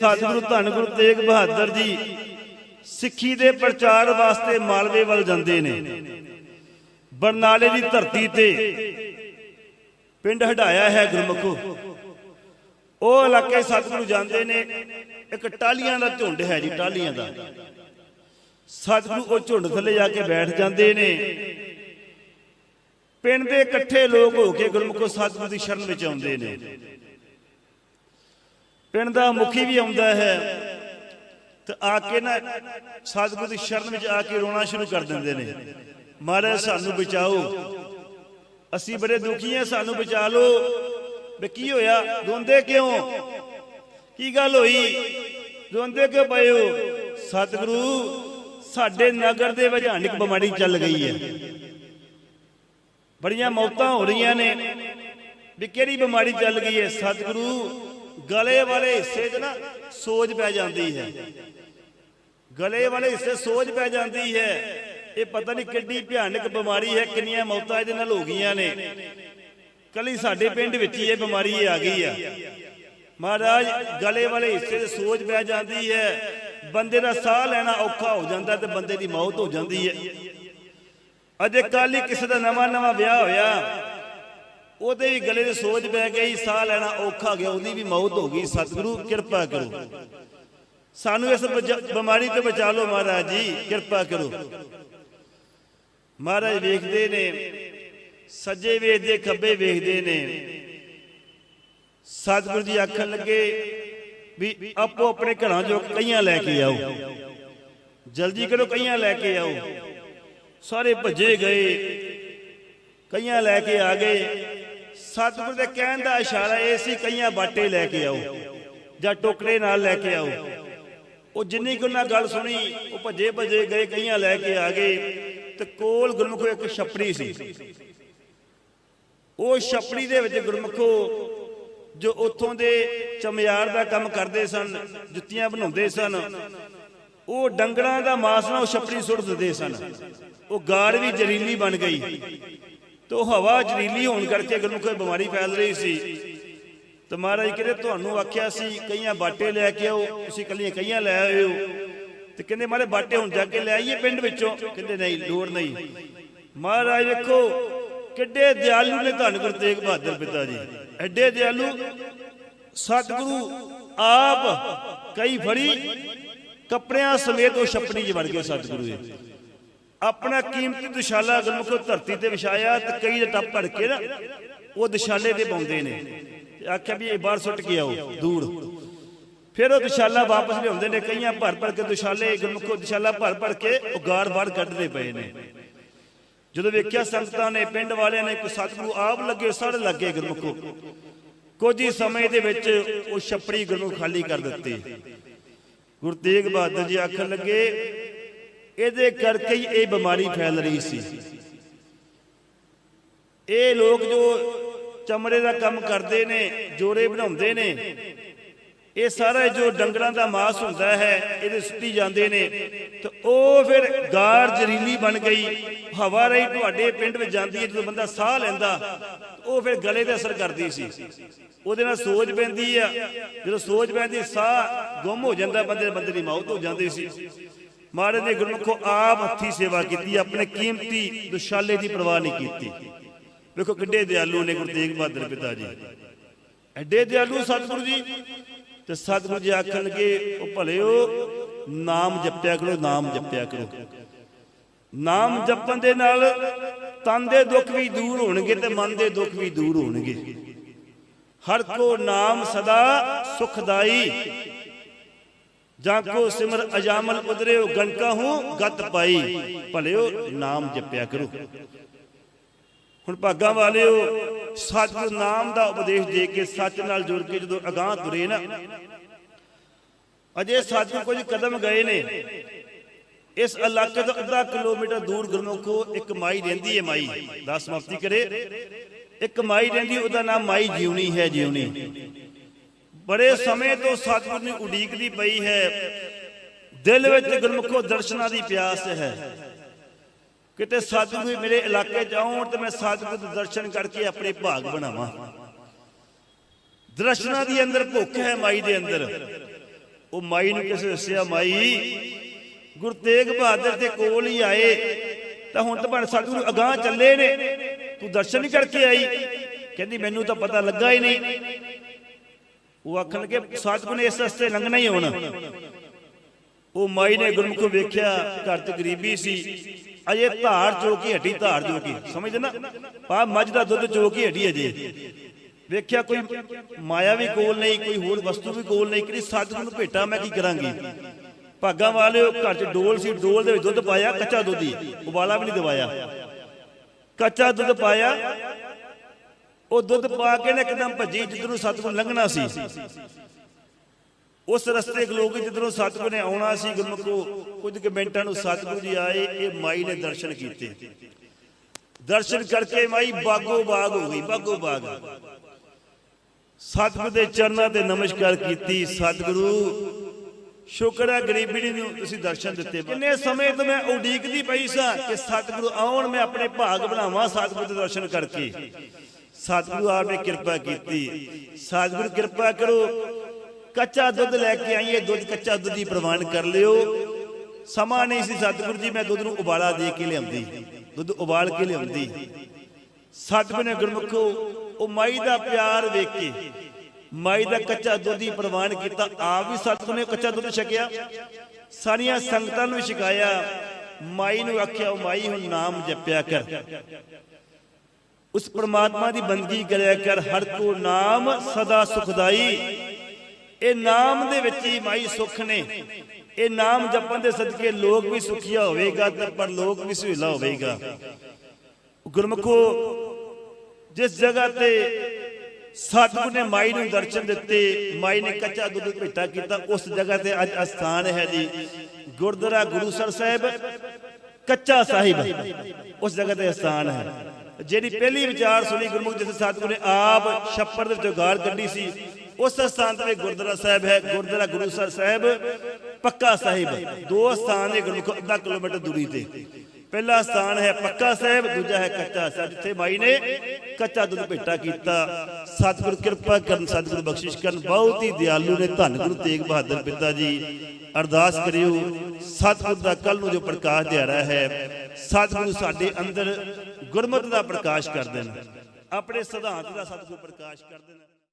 ਸਤਿਗੁਰੂ ਧੰਨ ਗੁਰੂ ਤੇਗ ਬਹਾਦਰ ਜੀ, ਸਿੱਖੀ ਦੇ ਪ੍ਰਚਾਰ ਵਾਸਤੇ ਮਾਲਵੇ ਵੱਲ ਜਾਂਦੇ ਨੇ। ਬਰਨਾਲੇ ਦੀ ਧਰਤੀ ਤੇ ਪਿੰਡ ਹਟਾਇਆ ਹੈ ਗੁਰਮੁਖੋ। ਉਹ ਇਲਾਕੇ ਸਤਿਗੁਰੂ ਜਾਂਦੇ ਨੇ, ਇੱਕ ਟਾਲੀਆਂ ਦਾ ਝੁੰਡ ਹੈ ਜੀ ਟਾਲੀਆਂ ਦਾ। ਸਤਿਗੁਰੂ ਉਹ ਝੁੰਡ ਥੱਲੇ ਜਾ ਕੇ ਬੈਠ ਜਾਂਦੇ ਨੇ। ਪਿੰਡ ਦੇ ਇਕੱਠੇ ਲੋਕ ਹੋ ਕੇ ਗੁਰਮੁਖੋ ਸਤਿਗੁਰੂ ਦੀ ਸ਼ਰਨ ਵਿੱਚ ਆਉਂਦੇ ਨੇ। ਪਿੰਡ ਦਾ ਮੁਖੀ ਵੀ ਆਉਂਦਾ ਹੈ। ਤੇ ਆ ਕੇ ਨਾ ਸਤਿਗੁਰੂ ਦੀ ਸ਼ਰਨ ਵਿੱਚ ਆ ਕੇ ਰੋਣਾ ਸ਼ੁਰੂ ਕਰ ਦਿੰਦੇ ਨੇ। ਮਹਾਰਾਜ ਸਾਨੂੰ ਬਚਾਓ। ਅਸੀਂ ਬੜੇ ਦੁਖੀ ਹਾਂ, ਸਾਨੂੰ ਬਚਾ ਲਓ। ਵੀ ਕੀ ਹੋਇਆ? ਰੋਂਦੇ ਕਿਉਂ? ਕੀ ਗੱਲ ਹੋਈ? ਰੋਂਦੇ ਕਿਉਂ ਪਏ ਹੋ? ਸਤਿਗੁਰੂ, ਸਾਡੇ ਨਗਰ ਦੇ ਵਿੱਚ ਭਿਆਨਕ ਬਿਮਾਰੀ ਚੱਲ ਗਈ ਹੈ। ਬੜੀਆਂ ਮੌਤਾਂ ਹੋ ਰਹੀਆਂ ਨੇ। ਵੀ ਕਿਹੜੀ ਬਿਮਾਰੀ ਚੱਲ ਗਈ ਹੈ? ਸਤਿਗੁਰੂ ਗਲੇ ਵਾਲੇ ਹਿੱਸੇ 'ਚ ਨਾ ਸੋਜ ਪੈ ਜਾਂਦੀ ਹੈ। ਗਲੇ ਵਾਲੇ ਹਿੱਸੇ ਸੋਜ ਪੈ ਜਾਂਦੀ ਹੈ। ਇਹ ਪਤਾ ਨਹੀਂ ਕਿੱਡੀ ਭਿਆਨਕ ਬਿਮਾਰੀ ਹੈ, ਕਿੰਨੀਆਂ ਮੌਤਾਂ ਇਹਦੇ ਨਾਲ ਹੋ ਗਈਆਂ ਨੇ। ਕੱਲੀ ਸਾਡੇ ਪਿੰਡ ਵਿੱਚ ਹੀ ਇਹ ਬਿਮਾਰੀ ਇਹ ਆ ਗਈ ਆ। ਮਹਾਰਾਜ, ਗਲੇ ਵਾਲੇ ਹਿੱਸੇ 'ਚ ਸੋਜ ਪੈ ਜਾਂਦੀ ਹੈ। ਬੰਦੇ ਦਾ ਸਾਹ ਲੈਣਾ ਔਖਾ ਹੋ ਜਾਂਦਾ ਤੇ ਬੰਦੇ ਦੀ ਮੌਤ ਹੋ ਜਾਂਦੀ ਹੈ। ਅਜੇ ਕੱਲ ਹੀ ਕਿਸੇ ਦਾ ਨਵਾਂ ਨਵਾਂ ਵਿਆਹ ਹੋਇਆ। ਉਹਦੇ ਵੀ ਗਲੇ ਦੇ ਸੋਜ ਪੈ ਗਈ ਸਾਹ ਲੈਣਾ ਔਖਾ ਗਿਆ, ਉਹਦੀ ਵੀ ਮੌਤ ਹੋ ਗਈ। ਸਤਿਗੁਰੂ, ਕਿਰਪਾ ਕਰੋ। ਸਾਨੂੰ ਇਸ ਬਿਮਾਰੀ ਤੋਂ ਬਚਾ ਲਓ ਮਹਾਰਾਜ ਜੀ, ਕਿਰਪਾ ਕਰੋ। ਮਹਾਰਾਜ ਵੇਖਦੇ ਨੇ, ਸੱਜੇ ਵੇਖਦੇ ਖੱਬੇ ਵੇਖਦੇ ਨੇ। ਸਤਿਗੁਰੂ ਜੀ ਆਖਣ ਲੱਗੇ ਵੀ ਆਪੋ ਆਪਣੇ ਘਰਾਂ ਚੋਂ ਕਈਆਂ ਲੈ ਕੇ ਆਓ। ਜਲਦੀ ਕਰੋ ਕਈਆਂ ਲੈ ਕੇ ਆਓ। ਸਾਰੇ ਭੱਜੇ ਗਏ, ਕਈਆਂ ਲੈ ਕੇ ਆ ਗਏ। ਸਤਿਗੁਰੂ ਦੇ ਕਹਿਣ ਦਾ ਇਸ਼ਾਰਾ ਇਹ ਸੀ, ਕਈਆਂ ਬਾਟੇ ਲੈ ਕੇ ਆਓ ਜਾਂ ਟੋਕਰੇ ਨਾਲ ਲੈ ਕੇ ਆਓ। ਉਹ ਜਿੰਨੀ ਕੁ ਉਹਨਾਂ ਗੱਲ ਸੁਣੀ, ਉਹ ਭੱਜੇ ਭੱਜੇ ਗਏ, ਕਈਆਂ ਲੈ ਕੇ ਆ ਗਏ, ਤੇ ਕੋਲ ਗੁਰਮੁਖੋ ਇੱਕ ਛਪੜੀ ਸੀ। ਉਹ ਛਪੜੀ ਦੇ ਵਿੱਚ ਗੁਰਮੁਖੋ ਜੋ ਉੱਥੋਂ ਦੇ ਚਮਿਆਰ ਦਾ ਕੰਮ ਕਰਦੇ ਸਨ, ਜੁੱਤੀਆਂ ਬਣਾਉਂਦੇ ਸਨ, ਉਹ ਡੰਗਰਾਂ ਦਾ ਮਾਸ ਨਾਲ ਉਹ ਛਪੜੀ ਸੁੱਟ ਦਿੰਦੇ ਸਨ। ਉਹ ਗਾੜ ਵੀ ਜ਼ਹਿਰੀਲੀ ਬਣ ਗਈ। ਤੇ ਉਹ ਹਵਾ ਜ਼ਹਿਰੀਲੀ ਹੋਣ ਕਰਕੇ ਗੁਰਮੁਖੋ ਬਿਮਾਰੀ ਫੈਲ ਰਹੀ ਸੀ, ਤੇ ਮਹਾਰਾਜ ਕਹਿੰਦੇ ਤੁਹਾਨੂੰ ਆਖਿਆ ਸੀ, ਕਈਆਂ ਬਾਟੇ ਲੈ ਕੇ ਆਓ, ਤੁਸੀਂ ਕੱਲੀਆਂ ਕਈਆਂ ਲੈ ਆਏ ਤੇ ਕਹਿੰਦੇ ਮਾਰੇ ਬਾਟੇ ਹੁਣ ਜਾ ਕੇ ਲੈ ਆਈਏ ਪਿੰਡ ਵਿੱਚੋਂ। ਕਹਿੰਦੇ ਨਹੀਂ, ਲੋੜ ਨਹੀਂ। ਮਹਾਰਾਜ ਵੇਖੋ, ਕਿੱਡੇ ਦਿਆਲੂ ਨੇ ਧੰਨ ਗੁਰੂ ਤੇਗ ਬਹਾਦਰ ਪਿਤਾ ਜੀ। ਐਡੇ ਦਿਆਲੂ, ਸਤਿਗੁਰੂ ਆਪ ਕਈ ਫੜੀ, ਕੱਪੜਿਆਂ ਸਮੇਤ ਉਹ ਛਪੜੀ 'ਚ ਵੜ ਗਏ ਸਤਿਗੁਰੂ ਜੀ ਆਪਣਾ ਕੀਮਤੀ ਦੁਸ਼ਾਲਾ ਗੁਰਮੁਖੋ ਧਰਤੀ ਤੇ ਵਿਛਾਇਆ ਤੇ ਕਈ ਦੇ ਟੱਪ ਭੜ ਕੇ ਨਾ, ਉਹ ਦੁਸ਼ਾਲੇ ਤੇ ਪਾਉਂਦੇ ਨੇ। ਤੇ ਆਖਿਆ ਵੀ ਇਹ ਬਾਹਰ ਸੁੱਟ ਕੇ ਆਓ, ਦੂਰ। ਫਿਰ ਉਹ ਦੁਸ਼ਾਲਾ ਵਾਪਸ ਲਿਆਉਂਦੇ ਨੇ, ਕਈਆਂ ਭਰ ਭਰ ਕੇ ਦੁਸ਼ਾਲੇ, ਗੁਰਮੁਖੋ ਦੁਸ਼ਾਲਾ ਭਰ ਭਰ ਕੇ ਉਹ ਗਾੜ ਕੱਢਦੇ ਪਏ ਨੇ। ਜਦੋਂ ਵੇਖਿਆ ਸੰਗਤਾਂ ਨੇ, ਪਿੰਡ ਵਾਲਿਆਂ ਨੇ, ਕੋਈ ਸਤਿਗੁਰੂ ਆਪ ਲੱਗੇ, ਸੜ ਲੱਗੇ ਗੁਰਮੁਖੋ ਕੁਝ ਹੀ ਸਮੇਂ ਦੇ ਵਿੱਚ ਉਹ ਛਪੜੀ ਗੁਰੂ ਖਾਲੀ ਕਰ ਦਿੱਤੀ। ਗੁਰੂ ਤੇਗ ਬਹਾਦਰ ਜੀ ਆਖਣ ਲੱਗੇ ਇਹਦੇ ਕਰਕੇ ਹੀ ਇਹ ਬਿਮਾਰੀ ਫੈਲ ਰਹੀ ਸੀ। ਇਹ ਲੋਕ ਜੋ ਚਮੜੇ ਦਾ ਕੰਮ ਕਰਦੇ ਨੇ, ਜੋੜੇ ਬਣਾਉਂਦੇ ਨੇ, ਇਹ ਸਾਰਾ ਜੋ ਡੰਗਰਾਂ ਦਾ ਮਾਸ ਹੁੰਦਾ ਹੈ, ਇਹਦੇ ਸੁੱਟੀ ਜਾਂਦੇ ਨੇ, ਤੇ ਉਹ ਫਿਰ ਗਾਰ ਜ਼ਰੀਲੀ ਬਣ ਗਈ। ਹਵਾ ਰਹੀ ਤੁਹਾਡੇ ਪਿੰਡ ਵਿੱਚ ਜਾਂਦੀ ਹੈ, ਜਦੋਂ ਬੰਦਾ ਸਾਹ ਲੈਂਦਾ, ਉਹ ਫਿਰ ਗਲੇ ਤੇ ਅਸਰ ਕਰਦੀ ਸੀ। ਉਹਦੇ ਨਾਲ ਸੋਜ ਪੈਂਦੀ ਆ। ਜਦੋਂ ਸੋਜ ਪੈਂਦੀ, ਸਾਹ ਗੁੰਮ ਹੋ ਜਾਂਦਾ, ਬੰਦੇ ਬੰਦੇ ਦੀ ਮੌਤ ਹੋ ਜਾਂਦੀ ਸੀ। ਮਹਾਰਾਜ ਨੇ ਗੁਰਮੁਖੋ ਆਪ ਹੱਥੀ ਸੇਵਾ ਕੀਤੀ, ਆਪਣੇ ਕੀਮਤੀ ਦੁਸ਼ਾਲੇ ਦੀ ਪਰਵਾਹ ਨਹੀਂ ਕੀਤੀ। ਵੇਖੋ ਕਿੱਡੇ ਦਿਆਲੂ ਨੇ ਗੁਰੂ ਤੇਗ ਬਹਾਦਰ ਪਿਤਾ ਜੀ। ਐਡੇ ਦਿਆਲੂ ਸਤਿਗੁਰੂ ਜੀ, ਤੇ ਸਤਿਗੁਰੂ ਜੀ ਆਖਣ ਲੱਗੇ, ਉਹ ਭਲਿਓ ਨਾਮ ਜਪਿਆ ਕਰੋ, ਨਾਮ ਜਪਿਆ ਕਰੋ। ਨਾਮ ਜਪਣ ਦੇ ਨਾਲ ਤਨ ਦੇ ਦੁੱਖ ਵੀ ਦੂਰ ਹੋਣਗੇ ਤੇ ਮਨ ਦੇ ਦੁੱਖ ਵੀ ਦੂਰ ਹੋਣਗੇ। ਹਰ ਕੋ ਨਾਮ ਸਦਾ ਸੁਖਦਾਈ ਜਾਂ ਕੋ ਸਿਮਰ ਅਜਾਮਲ ਉਦਰਿਓ ਗਣਕਾ ਹੂੰ, ਗਤ ਪਾਈ। ਭਲਿਓ ਨਾਮ ਜਪਿਆ ਕਰੋ। ਹੁਣ ਭਾਗਾਂ ਵਾਲਿਓ, ਸਤਿਗੁਰ ਨਾਮ ਦਾ ਉਪਦੇਸ਼ ਦੇ ਕੇ ਸੱਚ ਨਾਲ ਜੁੜ ਕੇ ਜਦੋਂ ਅਗਾਹ ਤੁਰੇ ਨਾ, ਅਜੇ ਸੱਚ ਕੁਝ ਕਦਮ ਗਏ ਨੇ। ਇਸ ਇਲਾਕੇ ਤੋਂ ਅੱਧਾ ਕਿਲੋਮੀਟਰ ਦੂਰ ਗੁਰਮੁਖੋ ਇੱਕ ਮਾਈ ਰਹਿੰਦੀ ਹੈ ਮਾਈ। ਦਾ ਸਮਾਪਤੀ ਕਰੇ। ਇੱਕ ਮਾਈ ਰਹਿੰਦੀ, ਉਹਦਾ ਨਾਮ ਮਾਈ ਜਿਉਣੀ ਹੈ ਜਿਉਣੀ। ਬੜੇ ਸਮੇਂ ਤੋਂ ਸਤਿਗੁਰ ਨੂੰ ਉਡੀਕਦੀ ਪਈ ਹੈ। ਦਿਲ ਵਿੱਚ ਗੁਰਮੁਖੋ ਦਰਸ਼ਨਾਂ ਦੀ ਪਿਆਸ ਹੈ। ਕਿਤੇ ਸਤਿਗੁਰੂ ਮੇਰੇ ਇਲਾਕੇ ਚ ਤੇ ਮੈਂ ਸਤਿਗੁਰੂ ਦੇ ਦਰਸ਼ਨ ਕਰਕੇ ਆਪਣੇ ਭਾਗ ਬਣਾਵਾਂ। ਦਰਸ਼ਨਾਂ ਦੀ ਅੰਦਰ ਭੁੱਖ ਹੈ ਮਾਈ ਦੇ ਅੰਦਰ। ਉਹ ਮਾਈ ਨੂੰ ਕਿਸੇ ਦੱਸਿਆ, ਮਾਈ, ਗੁਰੂ ਤੇਗ ਬਹਾਦਰ ਦੇ ਕੋਲ ਹੀ ਆਏ, ਤਾਂ ਹੁਣ ਤਾਂ ਬਣ ਸਤਿਗੁਰੂ ਅਗਾਹ ਚੱਲੇ ਨੇ। ਤੂੰ ਦਰਸ਼ਨ ਹੀ ਕਰਕੇ ਆਈ? ਕਹਿੰਦੀ, ਮੈਨੂੰ ਤਾਂ ਪਤਾ ਲੱਗਾ ਹੀ ਨਹੀਂ। ਉਹ ਆਖਣ ਲੱਗੇ ਸਤਿਗੁਰੂ ਨੇ ਇਸ ਰਸਤੇ ਲੰਘਣਾ ਹੀ ਹੋਣਾ। ਉਹ ਮਾਈ ਨੇ ਗੁਰਮੁਖ ਵੇਖਿਆ, ਘਰ ਚ ਗਰੀਬੀ ਸੀ। ਅਜੇ ਧਾਰ ਚੋ ਕੇ ਹਟੀ, ਧਾਰ ਜੋ ਸਮਝਦੇ ਨਾ? ਪਾ ਮੱਝ ਦਾ ਦੁੱਧ ਚੋ ਕੇ ਅਜੇ। ਵੇਖਿਆ ਕੋਈ ਮਾਇਆ ਵੀ ਕੋਲ ਨਹੀਂ, ਕੋਈ ਹੋਰ ਵਸਤੂ ਵੀ ਕੋਲ ਨਹੀਂ। ਕਿ ਸਤਿਗੁਰੂ ਨੂੰ ਭੇਟਾ, ਮੈਂ ਕੀ ਕਰਾਂਗੀ? ਭਾਗਾਂ ਵਾਲੇ ਉਹ ਘਰ ਚ ਡੋਲ ਸੀ, ਡੋਲ ਦੇ ਵਿੱਚ ਦੁੱਧ ਪਾਇਆ, ਕੱਚਾ ਦੁੱਧ ਹੀ। ਉਬਾਲਾ ਵੀ ਨਹੀਂ ਦਵਾਇਆ। ਕੱਚਾ ਦੁੱਧ ਪਾਇਆ ਉਹ ਦੁੱਧ ਪਾ ਕੇ ਨੇ ਇੱਕਦਮ ਭੱਜੀ, ਜਿੱਧਰੋਂ ਸਤਿਗੁਰੂ ਲੰਘਣਾ ਸੀ। ਉਸ ਰਸਤੇ ਲੋਕ ਜਿੱਧਰੋਂ ਸਤਿਗੁਰੂ ਨੇ ਆਉਣਾ ਸੀ, ਗੁਰਮੁਖੋ, ਕੁਝ ਕੁ ਮਿੰਟਾਂ ਨੂੰ ਸਤਿਗੁਰੂ ਜੀ ਆਏ, ਇਹ ਮਾਈ ਨੇ ਦਰਸ਼ਨ ਕੀਤੇ। ਦਰਸ਼ਨ ਕਰਕੇ ਮਾਈ ਬਾਗੋ ਬਾਗ ਹੋ ਗਈ, ਬਾਗੋ ਬਾਗ। ਸਤਿਗੁਰੂ ਦੇ ਚਰਨਾਂ ਤੇ ਨਮਸਕਾਰ ਕੀਤੀ, ਸਤਿਗੁਰੂ, ਸ਼ੁਕਰ ਹੈ ਗਰੀਬੀ ਨੂੰ ਤੁਸੀਂ ਦਰਸ਼ਨ ਦਿੱਤੇ। ਕਿੰਨੇ ਸਮੇਂ ਤੋਂ ਮੈਂ ਉਡੀਕਦੀ ਪਈ ਸਾਂ ਕਿ ਸਤਿਗੁਰੂ ਆਉਣ, ਮੈਂ ਆਪਣੇ ਭਾਗ ਬਣਾਵਾਂ ਸਤਿਗੁਰੂ ਦੇ ਦਰਸ਼ਨ ਕਰਕੇ। ਸਤਿਗੁਰੂ ਆਪ ਨੇ ਕਿਰਪਾ ਕੀਤੀ। ਸਤਿਗੁਰੂ ਕਿਰਪਾ ਕਰੋ। ਕੱਚਾ ਦੁੱਧ ਲੈ ਕੇ ਆਈਏ, ਦੁੱਧ ਕੱਚਾ ਦੁੱਧ ਹੀ ਪ੍ਰਵਾਨ ਕਰ ਲਿਓ। ਸਮਾਂ ਨਹੀਂ ਸੀ ਸਤਿਗੁਰੂ ਜੀ, ਮੈਂ ਦੁੱਧ ਨੂੰ ਉਬਾਲਾ ਦੇ ਕੇ ਲਿਆਉਂਦੀ। ਦੁੱਧ ਉਬਾਲ ਕੇ ਲਿਆਉਂਦੀ। ਸਤਿਗੁਰੂ ਨੇ ਗੁਰਮੁਖੋ, ਉਹ ਮਾਈ ਦਾ ਪਿਆਰ ਵੇਖ ਕੇ, ਮਾਈ ਦਾ ਕੱਚਾ ਦੁੱਧ ਹੀ ਪ੍ਰਵਾਨ ਕੀਤਾ। ਆਪ ਵੀ ਸਤਿਗੁਰੂ ਨੇ ਕੱਚਾ ਦੁੱਧ ਛਕਿਆ। ਸਾਰੀਆਂ ਸੰਗਤਾਂ ਨੂੰ ਛਕਾਇਆ। ਮਾਈ ਨੂੰ ਆਖਿਆ ਉਹ ਮਾਈ, ਹੁਣ ਨਾਮ ਜਪਿਆ ਕਰ। ਉਸ ਪ੍ਰਮਾਤਮਾ ਦੀ ਬੰਦਗੀ ਕਰਿਆ ਕਰ, ਹਰ ਕੋ ਨਾਮ ਸਦਾ ਸੁਖਦਾਈ। ਇਹ ਨਾਮ ਦੇ ਵਿੱਚ ਹੀ ਮਾਈ ਸੁਖ ਨੇ। ਇਹ ਨਾਮ ਜਪਣ ਦੇ ਸਦਕੇ ਲੋਕ ਵੀ ਸੁਖੀਆ ਹੋਵੇਗਾ ਤੇ ਪਰਲੋਕ ਵੀ ਸੁਹਿਲਾ ਹੋਵੇਗਾ। ਗੁਰਮਖੋ, ਜਿਸ ਜਗ੍ਹਾ ਤੇ ਸਤਿਗੁਰ ਨੇ ਮਾਈ ਨੂੰ ਦਰਸ਼ਨ ਦਿੱਤੇ, ਮਾਈ ਨੇ ਕੱਚਾ ਦੁੱਧ ਭੇਟਾ ਕੀਤਾ, ਉਸ ਜਗ੍ਹਾ ਤੇ ਅੱਜ ਅਸਥਾਨ ਹੈ ਜੀ। ਗੁਰਦੁਆਰਾ ਗੁਰੂਸਰ ਸਾਹਿਬ, ਕੱਚਾ ਸਾਹਿਬ, ਉਸ ਜਗ੍ਹਾ ਤੇ ਅਸਥਾਨ ਹੈ। ਜਿਹੜੀ ਪਹਿਲੀ ਵਿਚਾਰ ਸੁਣੀ ਗੁਰਮੁਖ ਜਿਸ ਸਤਿਗੁਰ ਨੇ, ਆਪ ਛੱਪੜ ਦੇ ਜੁਗਾੜ ਕੱਢੀ ਸੀ। ਉਸ ਸਥਾਨ ਤੇ ਗੁਰਦੁਆਰਾ ਸਾਹਿਬ ਹੈ, ਗੁਰਦੁਆਰਾ ਗੁਰੂਸਰ ਸਾਹਿਬ, ਪੱਕਾ ਸਾਹਿਬ। ਦੋ ਸਥਾਨ ਨੇ ਗੁਰਮੁਖ, ਅੱਧਾ ਕਿਲੋਮੀਟਰ ਦੂਰੀ ਤੇ। ਪਹਿਲਾ ਸਥਾਨ ਹੈ ਪੱਕਾ ਸਾਹਿਬ, ਦੂਜਾ ਹੈ ਕੱਚਾ ਸਾਹਿਬ, ਜਿੱਥੇ ਮਾਈ ਨੇ ਕੱਚਾ ਦੁੱਧ ਭੇਟਾ ਕੀਤਾ। ਸਤਿਗੁਰ ਕਿਰਪਾ ਕਰਨ, ਸਤਿਗੁਰ ਬਖਸ਼ਿਸ਼ ਕਰਨ। ਬਹੁਤ ਹੀ ਦਿਆਲੂ ਨੇ, ਧੰਨ ਗੁਰੂ ਤੇਗ ਬਹਾਦਰ ਪਿਤਾ ਜੀ। ਅਰਦਾਸ ਕਰਿਓ, ਸਤਿਗੁਰ ਦਾ ਕੱਲ ਨੂੰ ਜੋ ਪ੍ਰਕਾਸ਼ ਦਿਹਾੜਾ ਹੈ, ਸਤਿਗੁਰੂ ਸਾਡੇ ਅੰਦਰ ਗੁਰਮਤਿ ਦਾ ਪ੍ਰਕਾਸ਼ ਕਰ ਦੇਣ ਆਪਣੇ ਸਿਧਾਂਤ ਦਾ ਸਤਿਗੁਰ ਪ੍ਰਕਾਸ਼ ਕਰ ਦੇਣ